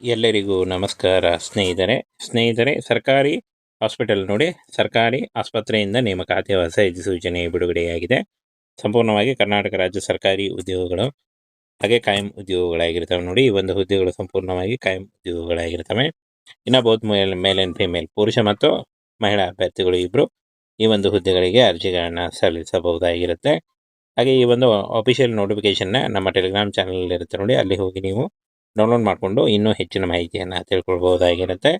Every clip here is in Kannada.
ಎಲ್ಲರಿಗೂ ನಮಸ್ಕಾರ. ಸ್ನೇಹಿತರೆ ಸ್ನೇಹಿತರೆ, ಸರ್ಕಾರಿ ಹಾಸ್ಪಿಟಲ್ ನೋಡಿ, ಸರ್ಕಾರಿ ಆಸ್ಪತ್ರೆಯಿಂದ ನೇಮಕಾತಿ ಹೊಸ ಅಧಿಸೂಚನೆ ಬಿಡುಗಡೆಯಾಗಿದೆ. ಸಂಪೂರ್ಣವಾಗಿ ಕರ್ನಾಟಕ ರಾಜ್ಯ ಸರ್ಕಾರಿ ಉದ್ಯೋಗಗಳು ಹಾಗೆ ಕಾಯಂ ಉದ್ಯೋಗಗಳಾಗಿರ್ತವೆ ನೋಡಿ, ಈ ಒಂದು ಹುದ್ದೆಗಳು ಸಂಪೂರ್ಣವಾಗಿ ಕಾಯಂ ಉದ್ಯೋಗಗಳಾಗಿರ್ತವೆ. ಇನ್ನು both male male and female ಪುರುಷ ಮತ್ತು ಮಹಿಳಾ ಅಭ್ಯರ್ಥಿಗಳು ಇಬ್ಬರು ಈ ಒಂದು ಹುದ್ದೆಗಳಿಗೆ ಅರ್ಜಿಗಳನ್ನು ಸಲ್ಲಿಸಬಹುದಾಗಿರುತ್ತೆ. ಹಾಗೆ ಈ ಒಂದು ಅಫಿಷಿಯಲ್ ನೋಟಿಫಿಕೇಶನ್ನ ನಮ್ಮ ಟೆಲಿಗ್ರಾಮ್ ಚಾನಲ್ ಇರುತ್ತೆ ನೋಡಿ, ಅಲ್ಲಿ ಹೋಗಿ ನೀವು ಡೌನ್ಲೋಡ್ ಮಾಡಿಕೊಂಡು ಇನ್ನೂ ಹೆಚ್ಚಿನ ಮಾಹಿತಿಯನ್ನು ತಿಳ್ಕೊಳ್ಬಹುದಾಗಿರುತ್ತೆ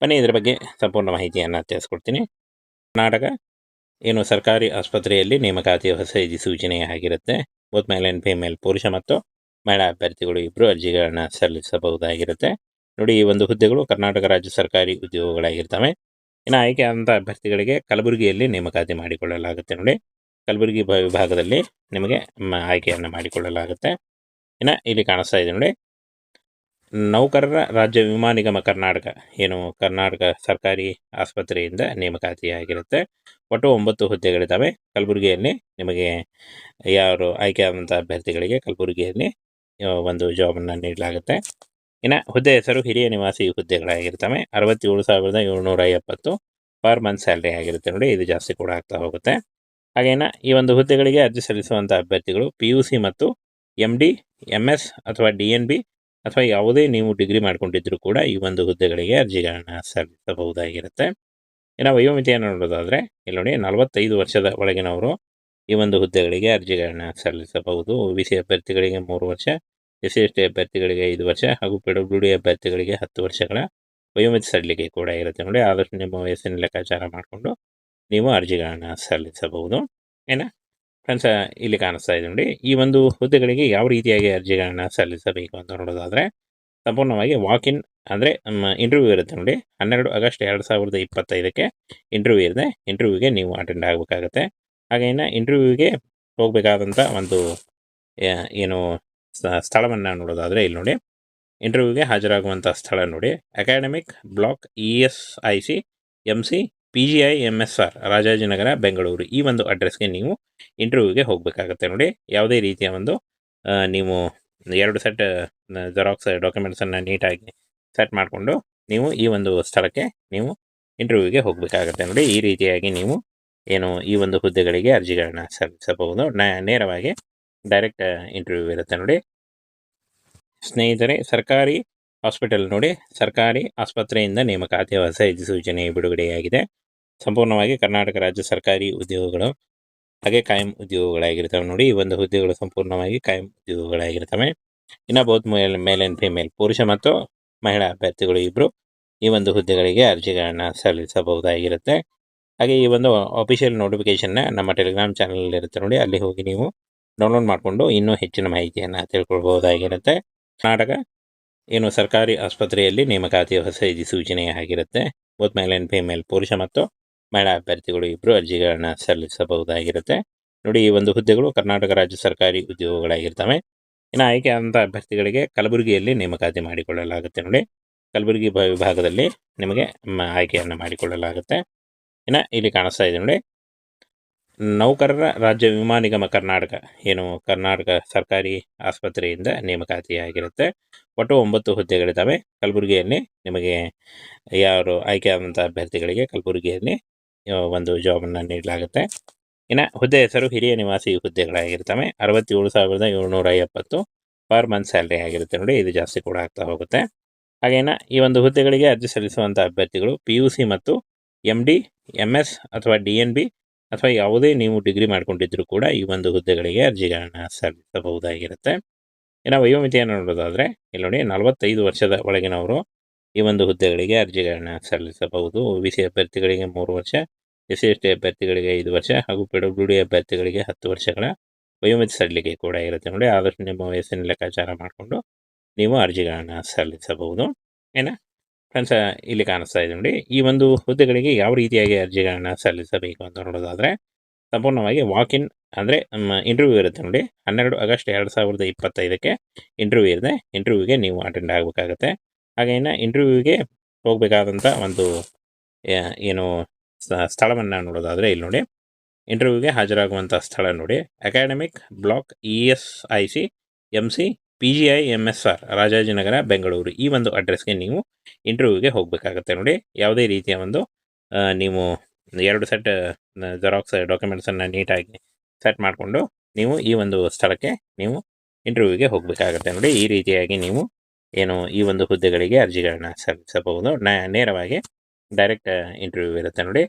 ಬನ್ನಿ, ಇದರ ಬಗ್ಗೆ ಸಂಪೂರ್ಣ ಮಾಹಿತಿಯನ್ನು ತಿಳಿಸ್ಕೊಡ್ತೀನಿ. ಕರ್ನಾಟಕ ಏನು ಸರ್ಕಾರಿ ಆಸ್ಪತ್ರೆಯಲ್ಲಿ ನೇಮಕಾತಿ ಹೊಸ ಅಧಿಸೂಚನೆ ಆಗಿರುತ್ತೆ. ಬೋತ್ ಮೇಲ್ ಆ್ಯಂಡ್ ಫಿಮೇಲ್ ಪುರುಷ ಮತ್ತು ಮಹಿಳಾ ಅಭ್ಯರ್ಥಿಗಳು ಇಬ್ಬರು ಅರ್ಜಿಗಳನ್ನು ಸಲ್ಲಿಸಬಹುದಾಗಿರುತ್ತೆ. ನೋಡಿ, ಈ ಒಂದು ಹುದ್ದೆಗಳು ಕರ್ನಾಟಕ ರಾಜ್ಯ ಸರ್ಕಾರಿ ಉದ್ಯೋಗಗಳಾಗಿರ್ತವೆ. ಇನ್ನು ಆಯ್ಕೆ ಆದಂಥ ಅಭ್ಯರ್ಥಿಗಳಿಗೆ ಕಲಬುರಗಿಯಲ್ಲಿ ನೇಮಕಾತಿ ಮಾಡಿಕೊಳ್ಳಲಾಗುತ್ತೆ. ನೋಡಿ, ಕಲಬುರಗಿ ವಿಭಾಗದಲ್ಲಿ ನಿಮಗೆ ಆಯ್ಕೆಯನ್ನು ಮಾಡಿಕೊಳ್ಳಲಾಗುತ್ತೆ. ಇನ್ನು ಇಲ್ಲಿ ಕಾಣಿಸ್ತಾ ಇದೆ ನೋಡಿ ನೌಕರರ ರಾಜ್ಯ ವಿಮಾ ನಿಗಮ ಕರ್ನಾಟಕ. ಏನು, ಕರ್ನಾಟಕ ಸರ್ಕಾರಿ ಆಸ್ಪತ್ರೆಯಿಂದ ನೇಮಕಾತಿಯಾಗಿರುತ್ತೆ. ಒಟ್ಟು ಒಂಬತ್ತು ಹುದ್ದೆಗಳಿದ್ದಾವೆ. ಕಲಬುರಗಿಯಲ್ಲಿ ನಿಮಗೆ ಯಾರು ಆಯ್ಕೆ ಆದಂಥ ಅಭ್ಯರ್ಥಿಗಳಿಗೆ ಕಲಬುರಗಿಯಲ್ಲಿ ಒಂದು ಜಾಬನ್ನು ನೀಡಲಾಗುತ್ತೆ. ಇನ್ನು ಹುದ್ದೆ ಹೆಸರು ಹಿರಿಯ ನಿವಾಸಿ ಹುದ್ದೆಗಳಾಗಿರ್ತವೆ. ಅರವತ್ತೇಳು ಸಾವಿರದ ಏಳ್ನೂರ ಎಪ್ಪತ್ತು ಪರ್ ಮಂತ್ ಸ್ಯಾಲ್ರಿ ಆಗಿರುತ್ತೆ ನೋಡಿ, ಇದು ಜಾಸ್ತಿ ಕೂಡ ಆಗ್ತಾ ಹೋಗುತ್ತೆ. ಹಾಗೇನ ಈ ಒಂದು ಹುದ್ದೆಗಳಿಗೆ ಅರ್ಜಿ ಸಲ್ಲಿಸುವಂಥ ಅಭ್ಯರ್ಥಿಗಳು ಪಿ ಯು ಸಿ ಮತ್ತು ಎಂ ಡಿ ಎಂ ಎಸ್ ಅಥವಾ ಡಿ ಎನ್ ಬಿ ಅಥವಾ ಯಾವುದೇ ನೀವು ಡಿಗ್ರಿ ಮಾಡ್ಕೊಂಡಿದ್ರು ಕೂಡ ಈ ಒಂದು ಹುದ್ದೆಗಳಿಗೆ ಅರ್ಜಿಗಳನ್ನು ಸಲ್ಲಿಸಬಹುದಾಗಿರುತ್ತೆ. ಇನ್ನು ವಯೋಮಿತಿಯನ್ನು ನೋಡೋದಾದರೆ, ಇಲ್ಲಿ ನೋಡಿ ನಲವತ್ತೈದು ವರ್ಷದ ಒಳಗಿನವರು ಈ ಒಂದು ಹುದ್ದೆಗಳಿಗೆ ಅರ್ಜಿಗಳನ್ನು ಸಲ್ಲಿಸಬಹುದು. ಒ ಬಿ ಸಿ ಅಭ್ಯರ್ಥಿಗಳಿಗೆ ಮೂರು ವರ್ಷ ಎಸ್ ಸಿ ಎಸ್ ಟಿ ಅಭ್ಯರ್ಥಿಗಳಿಗೆ ಐದು ವರ್ಷ ಹಾಗೂ ಪಿ ಡಬ್ಲ್ಯೂ ಡಿ ಅಭ್ಯರ್ಥಿಗಳಿಗೆ ಹತ್ತು ವರ್ಷಗಳ ವಯೋಮಿತಿ ಸಡಿಲಿಕೆ ಕೂಡ ಇರುತ್ತೆ. ನೋಡಿ, ಆದಷ್ಟು ನಿಮ್ಮ ವಯಸ್ಸಿನ ಲೆಕ್ಕಾಚಾರ ಮಾಡಿಕೊಂಡು ನೀವು ಅರ್ಜಿಗಳನ್ನು ಸಲ್ಲಿಸಬಹುದು. ಏನ ಫ್ರೆಂಡ್ಸ್ ಇಲ್ಲಿ ಕಾಣಿಸ್ತಾ ಇದೆ ನೋಡಿ. ಈ ಒಂದು ಹುದ್ದೆಗಳಿಗೆ ಯಾವ ರೀತಿಯಾಗಿ ಅರ್ಜಿಗಳನ್ನು ಸಲ್ಲಿಸಬೇಕು ಅಂತ ನೋಡೋದಾದರೆ, ಸಂಪೂರ್ಣವಾಗಿ ವಾಕ್ ಇನ್ ಅಂದರೆ ಇಂಟರ್ವ್ಯೂ ಇರುತ್ತೆ ನೋಡಿ. ಹನ್ನೆರಡು ಆಗಸ್ಟ್ ಎರಡು ಸಾವಿರದ ಇಪ್ಪತ್ತೈದಕ್ಕೆ ಇಂಟರ್ವ್ಯೂ ಇದೆ ಇಂಟರ್ವ್ಯೂಗೆ ನೀವು ಅಟೆಂಡ್ ಆಗಬೇಕಾಗತ್ತೆ. ಹಾಗೆ ಇನ್ನು ಇಂಟರ್ವ್ಯೂಗೆ ಹೋಗಬೇಕಾದಂಥ ಒಂದು ಏನು ಸ್ಥಳವನ್ನು ನೋಡೋದಾದರೆ ಇಲ್ಲಿ ನೋಡಿ. ಇಂಟರ್ವ್ಯೂಗೆ ಹಾಜರಾಗುವಂಥ ಸ್ಥಳ ನೋಡಿ. Academic block E S I C M C P G I M S R Rajajinagar, Bengaluru. ಈ ಒಂದು ಅಡ್ರೆಸ್ಗೆ ನೀವು ಇಂಟರ್ವ್ಯೂಗೆ ಹೋಗಬೇಕಾಗತ್ತೆ ನೋಡಿ. ಯಾವುದೇ ರೀತಿಯ ಒಂದು ನೀವು ಎರಡು ಸೆಟ್ ಜೆರಾಕ್ಸ್ ಡಾಕ್ಯುಮೆಂಟ್ಸನ್ನು ನೀಟಾಗಿ ಸೆಟ್ ಮಾಡಿಕೊಂಡು ನೀವು ಈ ಒಂದು ಸ್ಥಳಕ್ಕೆ ನೀವು ಇಂಟರ್ವ್ಯೂಗೆ ಹೋಗಬೇಕಾಗತ್ತೆ ನೋಡಿ. ಈ ರೀತಿಯಾಗಿ ನೀವು ಏನು ಈ ಒಂದು ಹುದ್ದೆಗಳಿಗೆ ಅರ್ಜಿಗಳನ್ನ ಸಲ್ಲಿಸಬಹುದು. ನೇರವಾಗಿ ಡೈರೆಕ್ಟ್ ಇಂಟರ್ವ್ಯೂ ಇರುತ್ತೆ ನೋಡಿ. ಸ್ನೇಹಿತರೆ, ಸರ್ಕಾರಿ ಹಾಸ್ಪಿಟಲ್ ನೋಡಿ. ಸರ್ಕಾರಿ ಆಸ್ಪತ್ರೆಯಿಂದ ನೇಮಕಾತಿ ಹೊಸ ಸೂಚನೆ ಬಿಡುಗಡೆಯಾಗಿದೆ. ಸಂಪೂರ್ಣವಾಗಿ ಕರ್ನಾಟಕ ರಾಜ್ಯ ಸರ್ಕಾರಿ ಉದ್ಯೋಗಗಳು, ಹಾಗೆ ಕಾಯಂ ಉದ್ಯೋಗಗಳಾಗಿರ್ತವೆ. ನೋಡಿ, ಈ ಒಂದು ಹುದ್ದೆಗಳು ಸಂಪೂರ್ಣವಾಗಿ ಕಾಯಂ ಉದ್ಯೋಗಗಳಾಗಿರ್ತವೆ. ಇನ್ನು both male male and female ಪುರುಷ ಮತ್ತು ಮಹಿಳಾ ಅಭ್ಯರ್ಥಿಗಳು ಇಬ್ಬರು ಈ ಒಂದು ಹುದ್ದೆಗಳಿಗೆ ಅರ್ಜಿಗಳನ್ನು ಸಲ್ಲಿಸಬಹುದಾಗಿರುತ್ತೆ. ಹಾಗೆ ಈ ಒಂದು ಅಫಿಷಿಯಲ್ ನೋಟಿಫಿಕೇಶನ್ನ ನಮ್ಮ ಟೆಲಿಗ್ರಾಮ್ ಚಾನಲ್ ಇರುತ್ತೆ ನೋಡಿ, ಅಲ್ಲಿ ಹೋಗಿ ನೀವು ಡೌನ್ಲೋಡ್ ಮಾಡಿಕೊಂಡು ಇನ್ನೂ ಹೆಚ್ಚಿನ ಮಾಹಿತಿಯನ್ನು ತಿಳ್ಕೊಳ್ಬಹುದಾಗಿರುತ್ತೆ. ಕರ್ನಾಟಕ ಏನು ಸರ್ಕಾರಿ ಆಸ್ಪತ್ರೆಯಲ್ಲಿ ನೇಮಕಾತಿ ಹೊಸ ಸೂಚನೆ ಆಗಿರುತ್ತೆ. ಬೋತ್ ಮೇಲ್ ಆ್ಯಂಡ್ ಫಿಮೇಲ್ ಪುರುಷ ಮತ್ತು ಮಹಿಳಾ ಅಭ್ಯರ್ಥಿಗಳು ಇಬ್ಬರು ಅರ್ಜಿಗಳನ್ನು ಸಲ್ಲಿಸಬಹುದಾಗಿರುತ್ತೆ. ನೋಡಿ, ಈ ಒಂದು ಹುದ್ದೆಗಳು ಕರ್ನಾಟಕ ರಾಜ್ಯ ಸರ್ಕಾರಿ ಉದ್ಯೋಗಗಳಾಗಿರ್ತವೆ. ಇನ್ನು ಆಯ್ಕೆ ಆದಂಥ ಅಭ್ಯರ್ಥಿಗಳಿಗೆ ಕಲಬುರಗಿಯಲ್ಲಿ ನೇಮಕಾತಿ ಮಾಡಿಕೊಳ್ಳಲಾಗುತ್ತೆ ನೋಡಿ. ಕಲಬುರಗಿ ವಿಭಾಗದಲ್ಲಿ ನಿಮಗೆ ಆಯ್ಕೆಯನ್ನು ಮಾಡಿಕೊಳ್ಳಲಾಗುತ್ತೆ. ಇನ್ನು ಇಲ್ಲಿ ಕಾಣಿಸ್ತಾ ಇದೆ ನೋಡಿ. ನೌಕರರ ರಾಜ್ಯ ವಿಮಾ ನಿಗಮ ಕರ್ನಾಟಕ ಏನು ಕರ್ನಾಟಕ ಸರ್ಕಾರಿ ಆಸ್ಪತ್ರೆಯಿಂದ ನೇಮಕಾತಿಯಾಗಿರುತ್ತೆ. ಒಟ್ಟು ಒಂಬತ್ತು ಹುದ್ದೆಗಳಿದ್ದಾವೆ. ಕಲಬುರಗಿಯಲ್ಲಿ ನಿಮಗೆ ಯಾರು ಆಯ್ಕೆಯಾದಂಥ ಅಭ್ಯರ್ಥಿಗಳಿಗೆ ಕಲಬುರಗಿಯಲ್ಲಿ ಒಂದು ಜಾಬನ್ನು ನೀಡಲಾಗುತ್ತೆ. ಇನ್ನು ಹುದ್ದೆ ಹೆಸರು ಹಿರಿಯ ನಿವಾಸಿ ಹುದ್ದೆಗಳಾಗಿರ್ತವೆ. ಅರವತ್ತೇಳು ಸಾವಿರದ ಏಳ್ನೂರ ಎಪ್ಪತ್ತು ಪರ್ ಮಂತ್ ಸ್ಯಾಲ್ರಿ ಆಗಿರುತ್ತೆ ನೋಡಿ, ಇದು ಜಾಸ್ತಿ ಕೂಡ ಆಗ್ತಾ ಹೋಗುತ್ತೆ. ಹಾಗೇನ ಈ ಒಂದು ಹುದ್ದೆಗಳಿಗೆ ಅರ್ಜಿ ಸಲ್ಲಿಸುವಂಥ ಅಭ್ಯರ್ಥಿಗಳು ಪಿ ಯು ಸಿ ಮತ್ತು ಎಂ ಡಿ ಎಂ ಎಸ್ ಅಥವಾ ಡಿ ಎನ್ ಬಿ ಅಥವಾ ಯಾವುದೇ ನೀವು ಡಿಗ್ರಿ ಮಾಡ್ಕೊಂಡಿದ್ರು ಕೂಡ ಈ ಒಂದು ಹುದ್ದೆಗಳಿಗೆ ಅರ್ಜಿಗಳನ್ನು ಸಲ್ಲಿಸಬಹುದಾಗಿರುತ್ತೆ. ಇನ್ನು ವಯೋಮಿತಿಯನ್ನು ನೋಡೋದಾದರೆ, ಇಲ್ಲಿ ನೋಡಿ ನಲವತ್ತೈದು ವರ್ಷದ ಒಳಗಿನವರು ಈ ಒಂದು ಹುದ್ದೆಗಳಿಗೆ ಅರ್ಜಿಗಳನ್ನು ಸಲ್ಲಿಸಬಹುದು. ಒ ಬಿ ಸಿ ಅಭ್ಯರ್ಥಿಗಳಿಗೆ ಮೂರು ವರ್ಷ ಎಸ್ ಸಿ ಎಸ್ ಅಭ್ಯರ್ಥಿಗಳಿಗೆ ಐದು ವರ್ಷ ಹಾಗೂ ಪಿ ಅಭ್ಯರ್ಥಿಗಳಿಗೆ ಹತ್ತು ವರ್ಷಗಳ ವಯೋಮಿತಿ ಸಡಿಲಿಕೆ ಕೂಡ ಇರುತ್ತೆ ನೋಡಿ. ಆದಷ್ಟು ನಿಮ್ಮ ವಯಸ್ಸಿನ ಲೆಕ್ಕಾಚಾರ ಮಾಡಿಕೊಂಡು ನೀವು ಅರ್ಜಿಗಳನ್ನು ಸಲ್ಲಿಸಬಹುದು. ಏನ? ಫ್ರೆಂಡ್ಸ್, ಇಲ್ಲಿ ಕಾಣಿಸ್ತಾ ಇದೆ ನೋಡಿ. ಈ ಒಂದು ಹುದ್ದೆಗಳಿಗೆ ಯಾವ ರೀತಿಯಾಗಿ ಅರ್ಜಿಗಳನ್ನು ಸಲ್ಲಿಸಬೇಕು ಅಂತ ನೋಡೋದಾದರೆ, ಸಂಪೂರ್ಣವಾಗಿ ವಾಕ್ ಇನ್ ಅಂದರೆ ಇಂಟರ್ವ್ಯೂ ಇರುತ್ತೆ ನೋಡಿ. ಹನ್ನೆರಡು ಆಗಸ್ಟ್ ಎರಡು ಸಾವಿರದ ಇಪ್ಪತ್ತೈದಕ್ಕೆ ಇಂಟರ್ವ್ಯೂ ಇದೆ. ಇಂಟರ್ವ್ಯೂಗೆ ನೀವು ಅಟೆಂಡ್ ಆಗಬೇಕಾಗತ್ತೆ. ಹಾಗೆ ಇನ್ನು ಇಂಟರ್ವ್ಯೂಗೆ ಹೋಗಬೇಕಾದಂಥ ಒಂದು ಏನು ಸ್ಥಳವನ್ನು ನೋಡೋದಾದರೆ ಇಲ್ಲಿ ನೋಡಿ. ಇಂಟರ್ವ್ಯೂಗೆ ಹಾಜರಾಗುವಂಥ ಸ್ಥಳ ನೋಡಿ. Academic block E S I C M C P G I M S R Rajajinagar, Bengaluru. ಈ ಒಂದು ಅಡ್ರೆಸ್ಗೆ ನೀವು ಇಂಟರ್ವ್ಯೂಗೆ ಹೋಗಬೇಕಾಗತ್ತೆ ನೋಡಿ. ಯಾವುದೇ ರೀತಿಯ ಒಂದು ನೀವು ಎರಡು ಸೆಟ್ ಜೆರಾಕ್ಸ್ ಡಾಕ್ಯುಮೆಂಟ್ಸನ್ನು ನೀಟಾಗಿ ಸೆಟ್ ಮಾಡಿಕೊಂಡು ನೀವು ಈ ಒಂದು ಸ್ಥಳಕ್ಕೆ ನೀವು ಇಂಟರ್ವ್ಯೂಗೆ ಹೋಗಬೇಕಾಗತ್ತೆ ನೋಡಿ. ಈ ರೀತಿಯಾಗಿ ನೀವು ಏನು ಈ ಒಂದು ಹುದ್ದೆಗಳಿಗೆ ಅರ್ಜಿಗಳನ್ನ ಸಲ್ಲಿಸಬಹುದು. ನೇರವಾಗಿ ಡೈರೆಕ್ಟ್ ಇಂಟರ್ವ್ಯೂ ಇರುತ್ತೆ ನೋಡಿ